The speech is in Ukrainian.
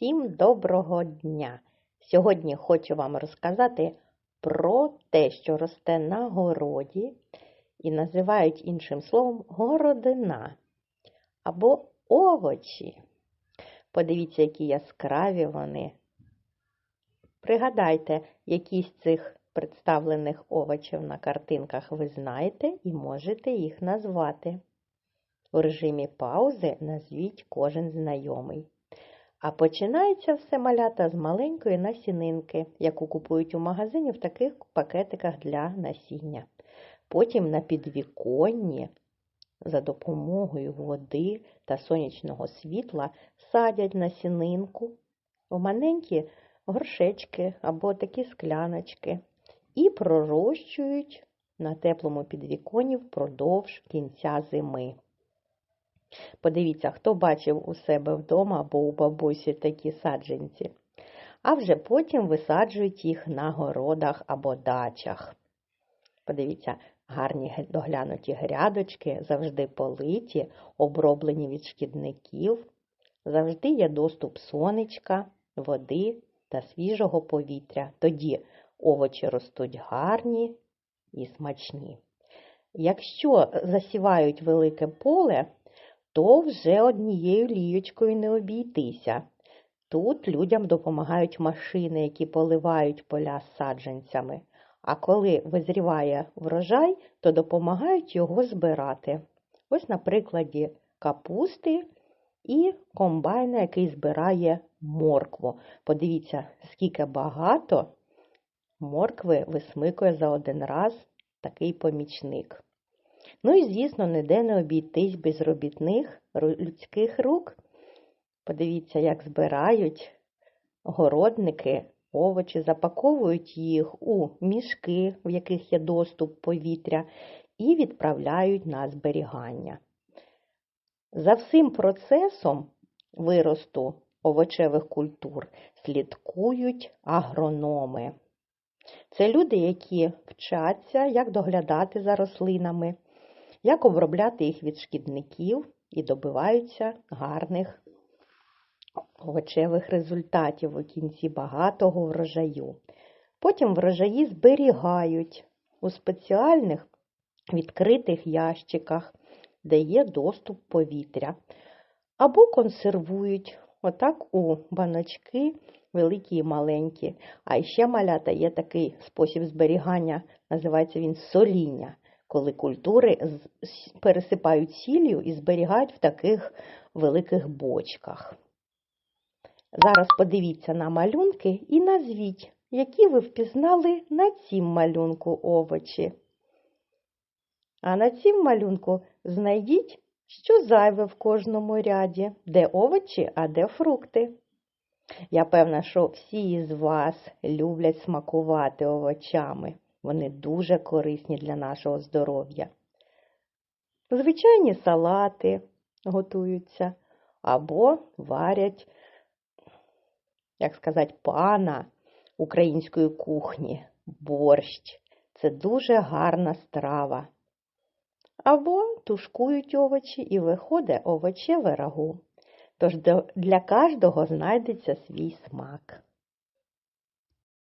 Всім доброго дня! Сьогодні хочу вам розказати про те, що росте на городі і називають іншим словом городина або овочі. Подивіться, які яскраві вони. Пригадайте, які з цих представлених овочів на картинках ви знаєте і можете їх назвати. У режимі паузи назвіть кожен знайомий. А починається все малята з маленької насінинки, яку купують у магазині в таких пакетиках для насіння. Потім на підвіконні за допомогою води та сонячного світла садять насінинку в маленькі горшечки або такі скляночки і пророщують на теплому підвіконні впродовж кінця зими. Подивіться, хто бачив у себе вдома або у бабусі такі саджанці. А вже потім висаджують їх на городах або дачах. Подивіться, гарні доглянуті грядочки, завжди политі, оброблені від шкідників, завжди є доступ сонечка, води та свіжого повітря. Тоді овочі ростуть гарні і смачні. Якщо засівають велике поле, то вже однією лієчкою не обійтися. Тут людям допомагають машини, які поливають поля саджанцями, а коли визріває врожай, то допомагають його збирати. Ось на прикладі капусти і комбайна, який збирає моркву. Подивіться, скільки багато моркви висмикує за один раз такий помічник. Ну і, звісно, ніде не обійтись без робітних людських рук. Подивіться, як збирають городники овочі, запаковують їх у мішки, в яких є доступ повітря, і відправляють на зберігання. За всім процесом виросту овочевих культур слідкують агрономи. Це люди, які вчаться, як доглядати за рослинами як обробляти їх від шкідників і добиваються гарних овочевих результатів у кінці багатого врожаю. Потім врожаї зберігають у спеціальних відкритих ящиках, де є доступ повітря, або консервують отак у баночки великі і маленькі. А ще малята є такий спосіб зберігання, називається він соління коли культури пересипають сіллю і зберігають в таких великих бочках. Зараз подивіться на малюнки і назвіть, які ви впізнали на цім малюнку овочі. А на цім малюнку знайдіть, що зайве в кожному ряді, де овочі, а де фрукти. Я певна, що всі із вас люблять смакувати овочами. Вони дуже корисні для нашого здоров'я. Звичайні салати готуються або варять, як сказати, пана української кухні, борщ. Це дуже гарна страва. Або тушкують овочі і виходить овочеве рагу. Тож для кожного знайдеться свій смак.